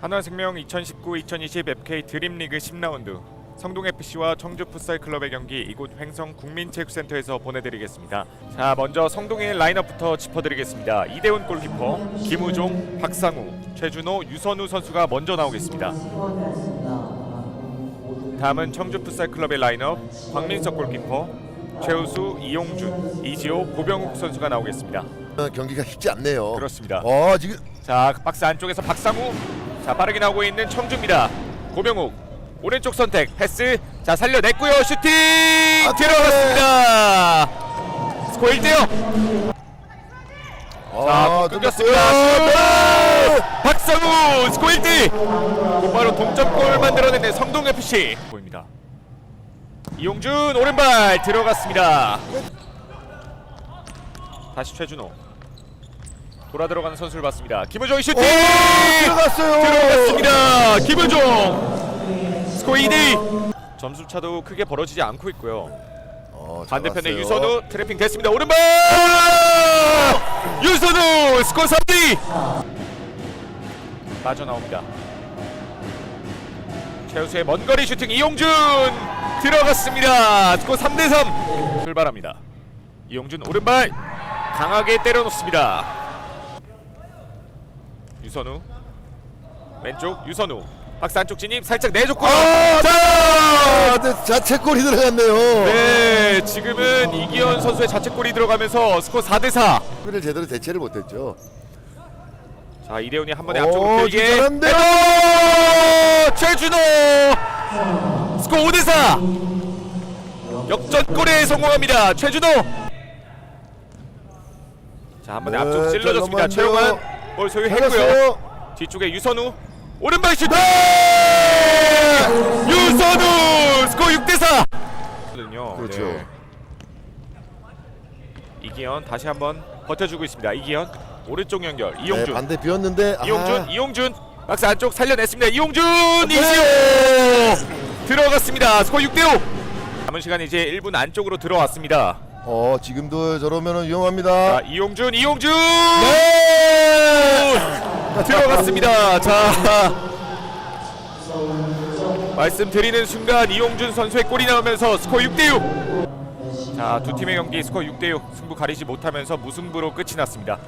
한화생명 2019-2020 FK 드림리그 10라운드 성동FC와 청주 풋살클럽의 경기 이곳 횡성 국민체육센터에서 보내드리겠습니다. 자 먼저 성동의 라인업부터 짚어드리겠습니다. 이대훈 골키퍼, 김우종, 박상우, 최준호, 유선우 선수가 먼저 나오겠습니다. 다음은 청주 풋살클럽의 라인업 황민석 골키퍼, 최우수, 이용준, 이지호, 고병욱 선수가 나오겠습니다. 어, 경기가 쉽지 않네요. 그렇습니다. 어 지금 자 박스 안쪽에서 박상우 자 빠르게 나오고 있는 청주입니다. 고병욱 오른쪽 선택 패스. 자 살려냈고요. 슈팅! 아, 들어갔습니다. 스코어 1대0 자 아, 끊겼습니다. 네. 박상우 스코어 1대 곧바로 동점골 만들어내는 성동FC. 보입니다. 이용준 오른발 들어갔습니다. 다시 최준호 돌아 들어가는 선수를 봤습니다 김우종의 슈팅 오, 들어갔어요. 들어갔습니다. 김은종 스코어 2대 점수 차도 크게 벌어지지 않고 있고요. 어, 잘 반대편에. 유선우 트래핑 됐습니다. 오른발 유선우 스코어 3대 빠져나옵니다. 최우수의 먼 거리 슈팅 이용준 들어갔습니다. 스코어 3대 3 출발합니다. 이용준 오른발 강하게 때려놓습니다. 유선우 왼쪽 유선우 박스 안쪽 진입 살짝 내줬고요. 아, 자, 아, 네, 자책골이 들어갔네요. 네 지금은 이기현 선수의 자책골이 들어가면서 스코어 4대 4. 수비를 제대로 대체를 못했죠. 자 이대훈이 한 번에 오, 앞쪽으로 길게 잘한데요? 헤더! 최준호 스코어 5대 4. 역전골에 성공합니다. 최준호. 자 한 번에 네, 앞쪽 찔러줬습니다. 잘 최용환. 볼 소유했고요. 뒤쪽에 유선우 오른발 슈팅 유선우 스코어 6대 4. 그렇죠. 이기현 다시 한번 버텨주고 있습니다. 이기현 오른쪽 연결 네, 이용준 반대 비었는데 이용준 아, 이용준 박스 안쪽 살려냈습니다. 이용준 네. 이시오 들어갔습니다. 스코어 6대 5. 남은 시간 이제 1분 안쪽으로 들어왔습니다. 어 지금도 저러면 자 위험합니다. 이용준 이용준 네! 들어갔습니다. 자 말씀드리는 순간 이용준 선수의 골이 나오면서 스코어 6대 6. 자 두 팀의 경기 스코어 6대 6 승부 가리지 못하면서 무승부로 끝이 났습니다.